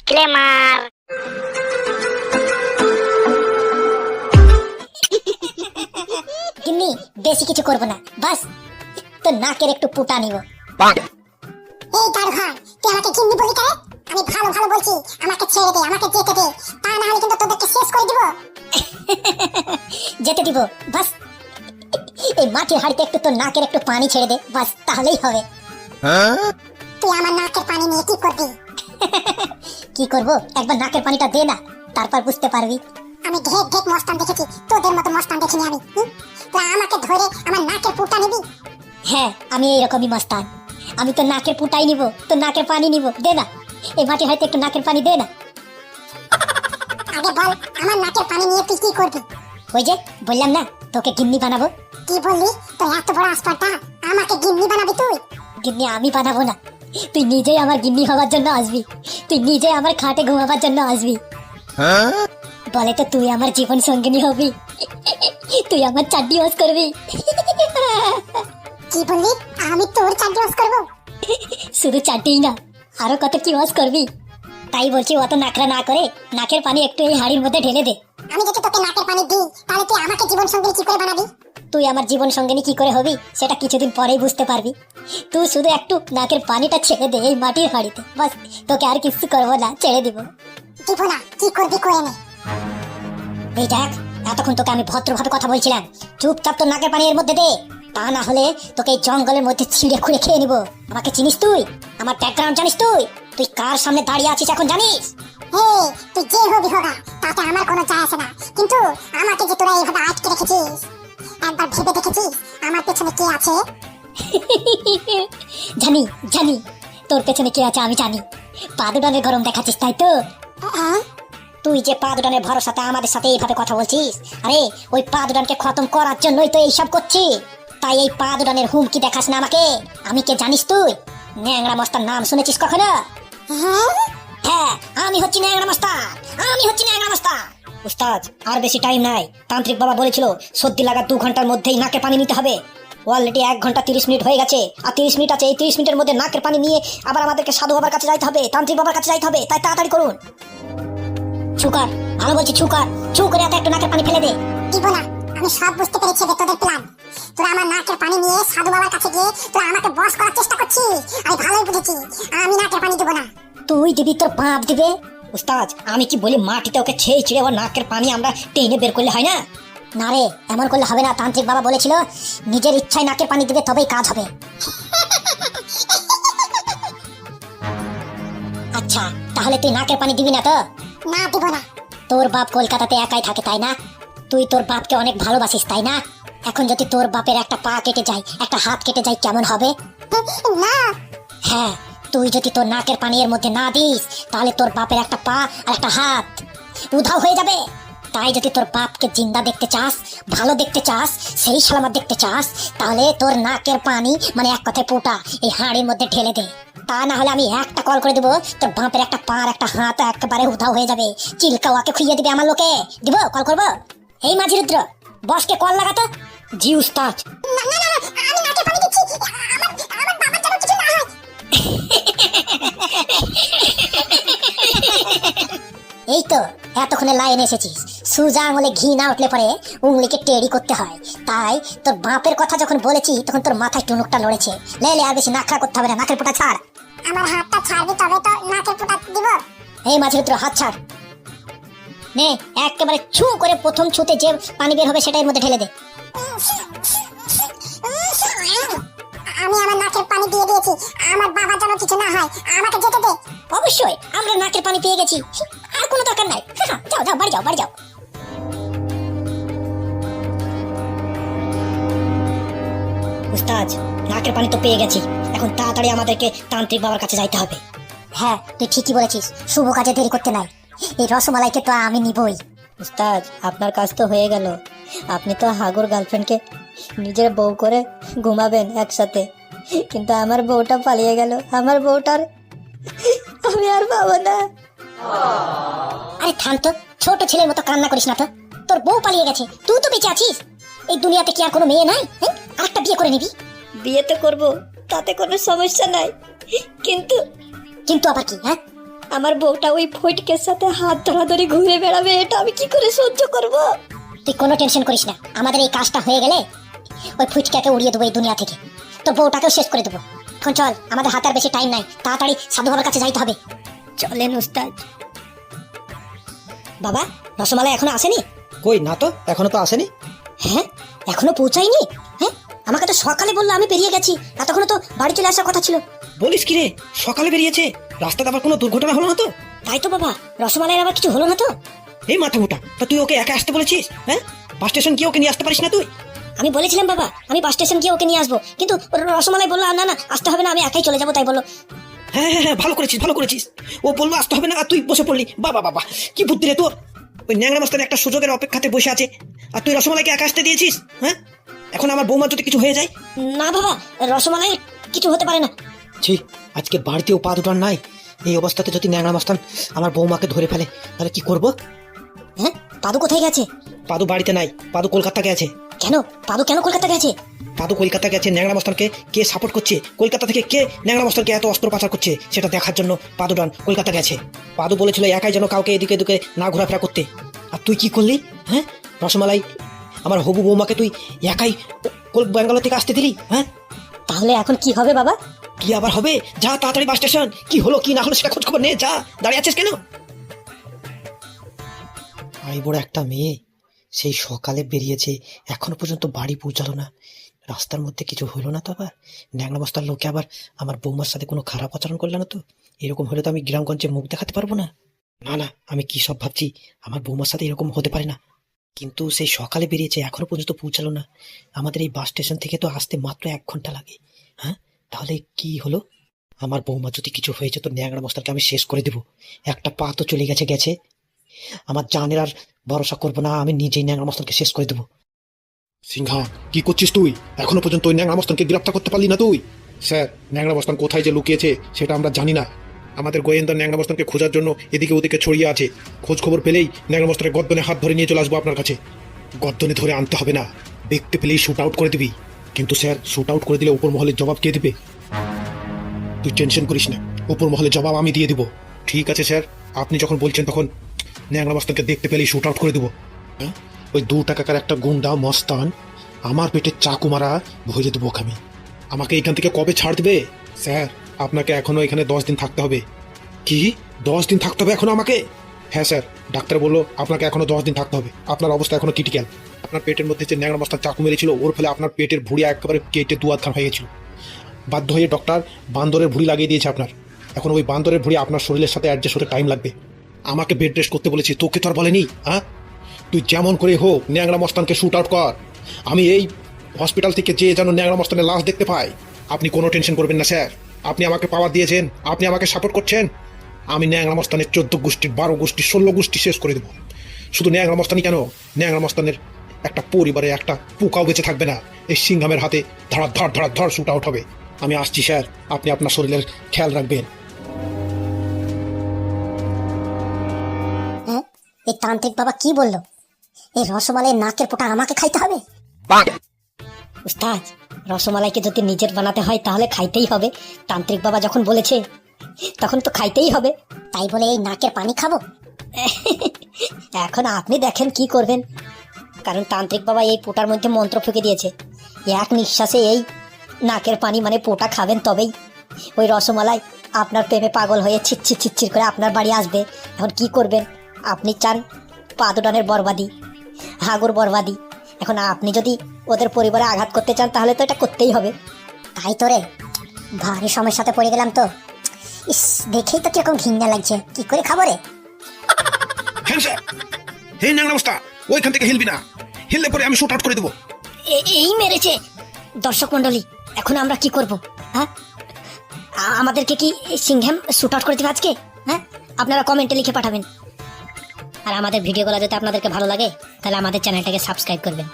Disclaimer গিন্নি বেশি কিছু করব না। বাস তো নাকের একটু পুটা নিব। এই দার ঘর তুই আমাকে গিন্নি বলি কেন আমি ভালো ভালো বলছি আমাকে ছেড়ে দে আমাকে যেতে দে। তা না হলে কিন্তু তোদেরকে শেষ করে দিব। যেতে দিব বাস। এই মাটির হাড়িতে একটু তো নাকের একটু পানি ছেড়ে দে বাস তাহলেই হবে। তুই আমার নাকের পানি নিয়ে কি করবি? কি করব? একবার নাকের পানিটা দে না তারপর বুঝতে পারবি। আমি ঢেক ঢেক মস্তান দেখেছি তোদের মতো মস্তান দেখিনি আমি? তুই আমাকে ধরে আমার নাকের পুটা নিবি? হ্যাঁ আমি এইরকমই মস্তান। আমি তো নাকের পুটাই নিব তো নাকের পানি নিব দে না। এই মাটির হাড়িতে একটু নাকের পানি দে না। আগে বল আমার নাকের পানি নিয়ে তুই কি করবি? ওই যে বললাম না তোকে গিন্নি বানাবো। কি বললি? তোর এত বড় আসপারটা আমাকে গিন্নি বানাবি তুই? গিন্নি আমি বানাবো না। তুই নিজেই আমার গিন্নি হওয়ার জন্য আসবি। তুই নিজে আমার খাটে ঘুমাবার জন্য আসবি। বলে তো তুই আমার জীবন সঙ্গিনী হবি। তুই আমার চাড্ডি ওয়াশ করবি। কি বললি আমি তোর চাকরি ওয়াশ করব? শুধু চাড্ডিই না আরও কত কি ওয়াশ করবি? তাই বলছি অত নাকরা না করে নাকের পানি একটু এই হাড়ির মধ্যে ঢেলে দে। আমি যদি তোকে নাকের পানি দিই তাহলে তুই আমাকে জীবন সঙ্গী কি করে বানাবি? তুই আমার জীবন সঙ্গিনী কি করে হবি সেটা কিছুদিন পরেই বুঝতে পারবি। তুই শুধু একটু নাকের পানিটা ছেড়ে দে এই মাটির হাড়িতে। বাস তোকে আর কিছু করব না ছেড়ে দিব। দিব না কি করবি করে নে। এই দেখ এতক্ষণ তোকে আমি ভদ্রভাবে কথা বলছিলাম। চুপচাপ তোর নাকের পানি এর মধ্যে দে। তা না হলে তোকে এই জঙ্গলের মধ্যে ছিঁড়ে খুঁড়ে খেয়ে নিব। আমাকে চিনিস তুই? আমার ব্যাকগ্রাউন্ড জানিস তুই? তুই কার সামনে দাঁড়িয়ে আছিস এখন জানিস? হে তুই যে হবি হোগা তাতে আমার কোনো যায় আসে না। কিন্তু আমাকে যে তোরা এইভাবে আটকে রেখেছিস একবার ভেবে দেখেছিস আমার পেছনে কে আছে? জানি জানি। তোর পেছনে কে আছে আমি জানি। পাদুডানের গরম দেখাচ্ছিস তাই তো? তুই যে পাদুডানের ভরসাতে আমাদের সাথে এইভাবে কথা বলছিস আরে ওই পাদুডানকে খতম করার জন্যই তো এইসব করছি। তাই এই পাদুডানের হুমকি দেখাস না আমাকে। আমি কে জানিস তুই? ন্যাংরা মস্তার নাম শুনেছিস কখনো? হ্যাঁ? হ্যাঁ আমি হচ্ছি ন্যাংরা মস্তান। আমি হচ্ছি ন্যাংরা মস্তান। উস্তাদ আর বেশি টাইম নাই। তান্ত্রিক বাবা বলেছিল সর্দি লাগা দু ঘণ্টার মধ্যেই নাকে পানি নিতে হবে। অলরেডি এক ঘণ্টা তিরিশ মিনিট হয়ে গেছে আর তিরিশ মিনিট আছে এই তিরিশ মিনিটের মধ্যে নাকের পানি নিয়ে আবার আমাদেরকে সাধু বাবার কাছে যাইতে হবে তান্ত্রিক বাবার কাছে যাইতে হবে তাই তাড়াতাড়ি করুন। ছুকার বলছি ছুকার ছু করে একটু নাকের পানি ফেলে দে। না আমি সব বুঝতে পেরেছি তোদের প্ল্যান তোরা আমার নাকের পানি নিয়ে সাধু বাবার কাছে গিয়ে তোরা আমাকে বস করার চেষ্টা করছিস আমি ভালোই বুঝেছি আমি নাকের পানি দেবো না। তুই দিবি তোর বাপ দিবে? উস্তাদ আমি কি বলি মাটিতে ওকে ছেয়ে ছিঁড়ে ওর নাকের পানি আমরা টেনে বের করলে হয় না? না রে এমন করলে হবে না তান্ত্রিক বাবা বলেছিল নিজের ইচ্ছায় নাকের পানি দিবে তবেই কাজ হবে। আচ্ছা তাহলে তুই নাকের পানি দিবি না তো? না দিব না। তোর বাপ কলকাতাতে একাই থাকে তাই না? তুই তোর বাপকে অনেক ভালোবাসিস তাই না? এখন যদি তোর বাপের একটা পা কেটে যায় একটা হাত কেটে যায় কেমন হবে? না। হ্যাঁ তুই যদি তোর নাকের পানি এর মধ্যে না দিস, তাহলে তোর বাপের একটা পা আর একটা হাত উধাও হয়ে যাবে। তাই যদি তোর বাপকে জিন্দা দেখতে চাস, ভালো দেখতে চাস, সেই সালামত দেখতে চাস, তাহলে তোর নাকের পানি মানে এক কথায় পোটা, এই হাঁড়ির মধ্যে ঢেলে দে। তা না হলে আমি একটা কল করে দেবো, তোর বাপের একটা পা একটা হাত একেবারে উধাও হয়ে যাবে। চিলকা ওকে খুইয়ে দিবে আমার লোকে। দিব, কল করব? এই মাঝি রুদ্র বসকে কল লাগাতো জি, উস্তাদ। না না এই তো এতক্ষণে লাইন এসেছিস। সুজা আঙুলে ঘি না উঠলে পরে উংলিকে টেরি করতে হয়। তাই তোর বাপের কথা যখন বলেছি তখন তোর মাথায় টুনুকটা লড়েছে লে লে আর বেশি নাক করতে হবে না নাকের পোটা ছাড়। আমার হাতটা ছাড়বি তবে তো নাকের পোটা দিব। এই মাঝে তোর হাত ছাড়। নে একেবারে ছু করে প্রথম ছুতে যে পানি বের হবে সেটার মধ্যে ঢেলে দে। আমি আমার নাকের পানি দিয়ে দিয়েছি। আমার বাবা হয় আমাকে যেতে দে। অবশ্যই আমরা নাকের পানি পেয়ে গেছি। আর কোনো দরকার নাই। যাও যাও বাড়ি যাও বাড়ি যাও। উস্তাদ নাকের পানি তো পেয়ে গেছি। এখন তাড়াতাড়ি আমাদেরকে তান্ত্রিক বাবার কাছে যাইতে হবে। হ্যাঁ তুই ঠিকই বলেছিস। শুভ কাজে দেরি করতে নাই। এই রসমালাইকে তো আমি নিবই। উস্তাদ আপনার কাজ তো হয়ে গেল। আপনি তো হাগুর গার্লফ্রেন্ডকে নিজের বউ করে ঘুমাবেন একসাথে। কিন্তু আমার বউটা পালিয়ে গেল। আমার বউটার আমি আর পাবো না। আরে থাম তো ছোট ছেলের মতো কান্না করিস না তো। তোর বউ পালিয়ে গেছে তুই তো বেঁচে আছিস। এই দুনিয়াতে কি আর কোনো মেয়ে নাই হ্যাঁ? আরেকটা বিয়ে করে নিবি। বিয়ে তো করব তাতে কোনো সমস্যা নাই। কিন্তু কিন্তু আবার কি হ্যাঁ? আমার বউটা ওই ফটকের সাথে হাত ধরাধরি ঘুরে বেড়াবে এটা আমি কি করে সহ্য করব? তুই কোনো টেনশন করিস না আমাদের এই কাজটা হয়ে গেলে ওই ফুচকাকে উড়িয়ে দেবো এই দুনিয়া থেকে। তো বউটাকেও শেষ করে দেবো। এখন চল আমাদের হাতে আর বেশি টাইম নাই। তাড়াতাড়ি সাধু বাবার কাছে যাইতে হবে। চলেন উস্তাদ বাবা রসমালাই এখনও আসেনি? কই না তো এখনও তো আসেনি। হ্যাঁ এখনও পৌঁছায়নি? হ্যাঁ আমাকে তো সকালে বলল আমি বেরিয়ে গেছি। এতক্ষণ তো বাড়ি চলে আসার কথা ছিল। বলিস কি রে সকালে বেরিয়েছে? রাস্তাতে আবার কোনো দুর্ঘটনা হলো না তো? তাই তো বাবা রসমালাইয়ের আবার কিছু হলো না তো? এই মাথা মোটা তা তুই ওকে একা আসতে বলেছিস? হ্যাঁ? বাস স্টেশন গিয়ে ওকে নিয়ে আসতে পারিস না তুই? আমি বলেছিলাম বাবা আমি বাস স্টেশন গিয়ে ওকে নিয়ে আসব। কিন্তু রসমালাই বলল না না আসতে হবে না আমি একাই চলে যাব তাই বলল। হ্যাঁ হ্যাঁ হ্যাঁ ভালো করেছিস ভালো করেছিস। ও বলল আসতে হবে না আর তুই বসে পড়লি। বাবা বাবা কি বুদ্ধি রে তোর। ওই ন্যাংরা মাস্টার একটা সুযোগের অপেক্ষাতে বসে আছে। আর তুই রসমালাইকে একা আসতে দিয়েছিস হ্যাঁ? এখন আমার বৌমার যদি কিছু হয়ে যায়? না বাবা রসমালাই কিছু হতে পারে না। ছি আজকে বাড়িতেও পা দুটার নাই। এই অবস্থাতে যদি ন্যাংরা মাস্তান আমার বৌমাকে ধরে ফেলে তাহলে কি করব? হ্যাঁ পাদু কোথায় গেছে? পাদু বাড়িতে নাই পাদু কলকাতা গেছে কেন? পাদু কেন কলকাতা গেছে? পাদু কলকাতা গেছে ন্যাংরা মাস্তানকে কে সাপোর্ট করছে? কলকাতা থেকে কে ন্যাংরা মাস্তানকে এত অস্ত্র পাচার করছে? সেটা দেখার জন্য পাদু ডান কলকাতা গেছে। পাদু বলেছিল একাই যেন কাউকে এদিকে এদিকে না ঘোরাফেরা করতে। আর তুই কি করলি? হ্যাঁ? রসমালাই আমার হবু বৌমাকে তুই একাই ব্যাঙ্গালোর থেকে আসতে দিলি? হ্যাঁ? তাহলে এখন কি হবে বাবা? কি আবার হবে? যা তাড়াতাড়ি বাস স্টেশন। কি হলো কি না হলো সেটা খোঁজ খবর নে যা দাঁড়িয়ে আছিস কেন? আই বড় একটা মেয়ে। সেই সকালে বেরিয়েছে, এখনও পর্যন্ত বাড়ি পৌঁছালো না। রাস্তার মধ্যে কিছু হলো না তো আবার? ন্যাংরা বস্তার লোকে আবার আমার বৌমার সাথে কোনো খারাপ আচরণ করল না তো? এরকম হলে তো আমি গ্রামগঞ্জে মুখ দেখাতে পারব না। না না, আমি কি সব ভাবছি? আমার বৌমার সাথে এরকম হতে পারে না। কিন্তু সেই সকালে বেরিয়েছে, এখনও পর্যন্ত পৌঁছালো না। আমাদের এই বাস স্টেশন থেকে তো আসতে মাত্র এক ঘণ্টা লাগে। হ্যাঁ? তাহলে কি হলো? আমার বৌমা যদি কিছু হয়েছে তো ন্যাংরা মস্তানকে আমি শেষ করে দেব। একটা পা তো চলে গেছে গেছে। আমার জানের আর ভরসা করব না, আমি নিজেই ন্যাংরা মস্তানকে শেষ করে দেবো। সিংহা, কি করছিস তুই? এখনও পর্যন্ত ওই ন্যাংরা মস্তানকে গ্রেপ্তার করতে পারলি না তুই? স্যার, ন্যাংরা মস্তান কোথায় যে লুকিয়েছে, সেটা আমরা জানি না। আমাদের গোয়েন্দা ন্যাংরা মস্তানকে খোঁজার জন্য এদিকে ওদিকে ছড়িয়ে আছে। খোঁজ খবর পেলেই ন্যাংরা মস্তানের গদ্দনে হাত ধরে নিয়ে চলে আসব আপনার কাছে। গদ্দনে ধরে আনতে হবে না। দেখতে পেলেই শ্যুট আউট করে দিবি। কিন্তু স্যার শ্যুট আউট করে দিলে উপর মহলের জবাব কে দিবে? তুই টেনশন করিস না। উপর মহলের জবাব আমি দিয়ে দিব। ঠিক আছে, স্যার। আপনি যখন বলছেন তখন ন্যাংরা মস্তানকে দেখতে পেলেই শুট আউট করে দেবো। হ্যাঁ? ওই দু টাকাকার একটা গুন্ডা মস্তান আমার পেটে চাকু মারা ভরে দেবো আমি। আমাকে এখান থেকে কবে ছাড় দেবে? স্যার, আপনাকে এখনও এখানে দশ দিন থাকতে হবে। কি? দশ দিন থাকতে হবে এখনও আমাকে? হ্যাঁ স্যার, ডাক্তার বলল আপনাকে এখনও দশ দিন থাকতে হবে। আপনার অবস্থা এখনও ক্রিটিক্যাল আপনার পেটের মধ্যে যে ন্যাংরা মস্তান চাকু মেরেছিল, ওর ফলে আপনার পেটের ভুঁড়ি একেবারে কেটে দু আধখান হয়ে গেছিল। বাধ্য হয়ে ডক্টর বান্দরের ভুঁড়ি লাগিয়ে দিয়েছে আপনার। এখন ওই বান্দরের ভুঁড়ি আপনার শরীরের সাথে অ্যাডজাস্ট হতে টাইম লাগবে। আমাকে বেড রেস্ট করতে বলেছি, তোকে তো আর বলেনি হ্যাঁ? তুই যেমন করে হোক ন্যাংরা মস্তানকে শ্যুট আউট কর। আমি এই হসপিটাল থেকে যে যেন ন্যাংরা মস্তানের লাশ দেখতে পাই, আপনি কোনো টেনশন করবেন না, স্যার। আপনি আমাকে পাওয়ার দিয়েছেন, আপনি আমাকে সাপোর্ট করছেন। আমি ন্যাংরা মস্তানের চোদ্দ গোষ্ঠীর বারো গোষ্ঠী, ষোলো গোষ্ঠী শেষ করে দেবো। শুধু ন্যাংরা মস্তানি কেন? ন্যাংরা মস্তানের একটা পরিবারে একটা পোকাও বেঁচে থাকবে না। এই সিংহামের হাতে ধড়া ধর ধড়া ধর শুট আউট হবে। আমি আসছি, স্যার। আপনি আপনার শরীরের খেয়াল রাখবেন। তান্ত্রিক বাবা কি বলল? এই রসমালাই নাকের পোটা আমাকে খাইতে হবে? উস্তাদ রসমালাইকে যদি নিজের বানাতে হয় তাহলে খাইতেই হবে। তান্ত্রিক বাবা যখন বলেছে তখন তো খাইতেই হবে। তাই বলে এই নাকের পানি খাব? এখন আপনি দেখেন কি করবেন। কারণ তান্ত্রিক বাবা এই পোটার মধ্যে মন্ত্র ফুঁকে দিয়েছে। এক নিঃশ্বাসে এই নাকের পানি মানে পোটা খাবেন তবেই। ওই রসমালাই আপনার প্রেমে পাগল হয়ে ছিচ্ছির ছিচ্ছির করে আপনার বাড়ি আসবে। এখন কি করবেন? আপনি চান পাদুডানের বরবাদি হাগুর বরবাদি। এখন আপনি যদি ওদের পরিবারে আঘাত করতে চান তাহলে তো এটা করতেই হবে। তাই তো রে ভারী সমস্যাতে পড়ে গেলাম তো। ইস দেখেই তো কীরকম ঘিন্না লাগছে। কি করে খাব রে? হ্যাঁ হে ন্যাংরা মস্তা ওইখান থেকে হিলবি না। হিললে পরে আমি শুট আউট করে দেবো। এই মেরেছে। দর্শক মন্ডলী এখন আমরা কি করব? হ্যাঁ? আমাদেরকে কি সিংহেম শুট আউট করে দেবে আজকে? হ্যাঁ? আপনারা কমেন্টে লিখে পাঠাবেন। আর আমাদের ভিডিওগুলো যদি আপনাদেরকে ভালো লাগে তাহলে আমাদের চ্যানেলটাকে সাবস্ক্রাইব করবেন।